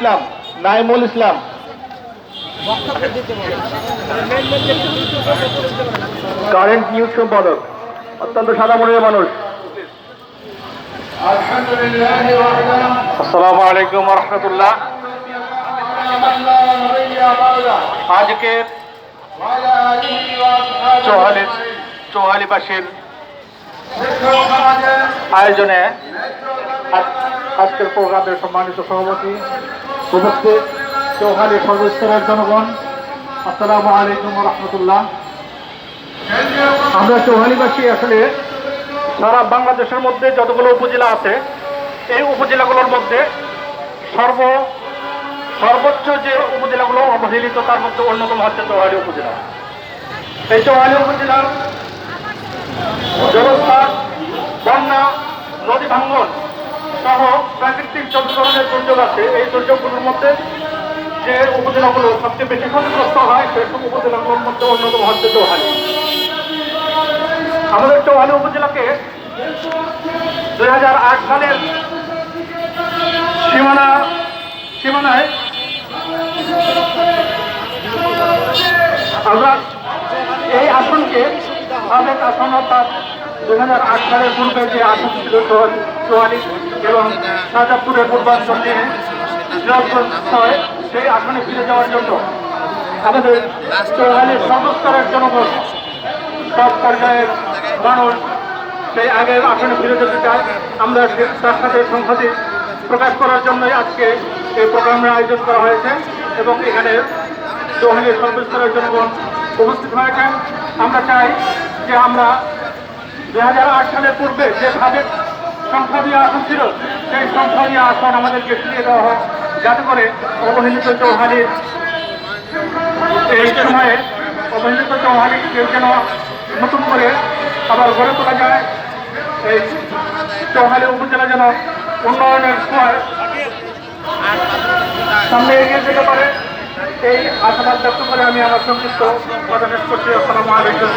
ইসলাম, Naimul Islam. Current news সম্পাদক, অত্যন্ত সাদা মনের মানুষ। আসসালামু আলাইকুম রহমতুল্লাহ আজকের চৌহালিশ চৌহালিবাসীর আয়োজনে আজকের প্রোগ্রামের সম্মানিত সভাপতি উপস্থিত চৌহালি সর্বস্তরের জনগণ, আসসালামু আলাইকুম রহমতুল্লাহ। আমরা চৌহালিবাসী আসলে সারা বাংলাদেশের মধ্যে যতগুলো উপজেলা আছে, এই উপজেলাগুলোর মধ্যে সর্ব, সর্বোচ্চ যে উপজেলাগুলো অবহেলিত, তার মধ্যে অন্যতম হচ্ছে চৌহালি উপজেলা। এই চৌহালি উপজেলার জলস্থান বন্যা, নদী ভাঙ্গন সহ প্রাকৃতিক যত ধরনের দুর্যোগ আছে। এই দুর্যোগগুলোর মধ্যে যে উপজেলাগুলো সবচেয়ে বেশি ক্ষতিগ্রস্ত হয় সেসব উপজেলাগুলোর মধ্যে অন্যতম হচ্ছে চৌহালি আমাদের চৌহালি উপজেলাকে দু হাজার আট সালের সীমানা, সীমানায় আমরা এই আসনকে সাবেক আসন অর্থাৎ দুই হাজার আট সালের পূর্বে যে আসন ছিল চৌয়াল্লিশ এবং শাহজাদপুরের পূর্বাঞ্চলে ছয়, সেই আসনে ফিরে যাওয়ার জন্য আমাদের চৌহালির সর্বস্তরের জনগণ সব পর্যায়ের মানুষ সেই আগের আসনে ফিরে যেতে চায়। আমরা তার সাথে সংহতি প্রকাশ করার জন্যই আজকে এই প্রোগ্রামের আয়োজন করা হয়েছে এবং এখানে চৌহালির সর্বস্তরের জনগণ উপস্থিত হয়েছেন আমরা চাই যে আমরা দুই হাজার আট সালের পূর্বে যে যেভাবে সংসদীয় আসন ছিল, সেই সংসদীয় আসন আমাদেরকে ফিরিয়ে দেওয়া হয় যাতে করে অবহেলিত চৌহালির এই সময়ে অবহেলিত চৌহালিকে যেন নতুন করে আবার গড়ে তোলা যায়, এই চৌহালি উপজেলা যেন উন্নয়নের সময় সামনে এগিয়ে যেতে পারে, এই আশাবাদ ব্যক্ত করে আমি আমার সংক্ষিপ্ত শেষ করছি আসসালামু আলাইকুম।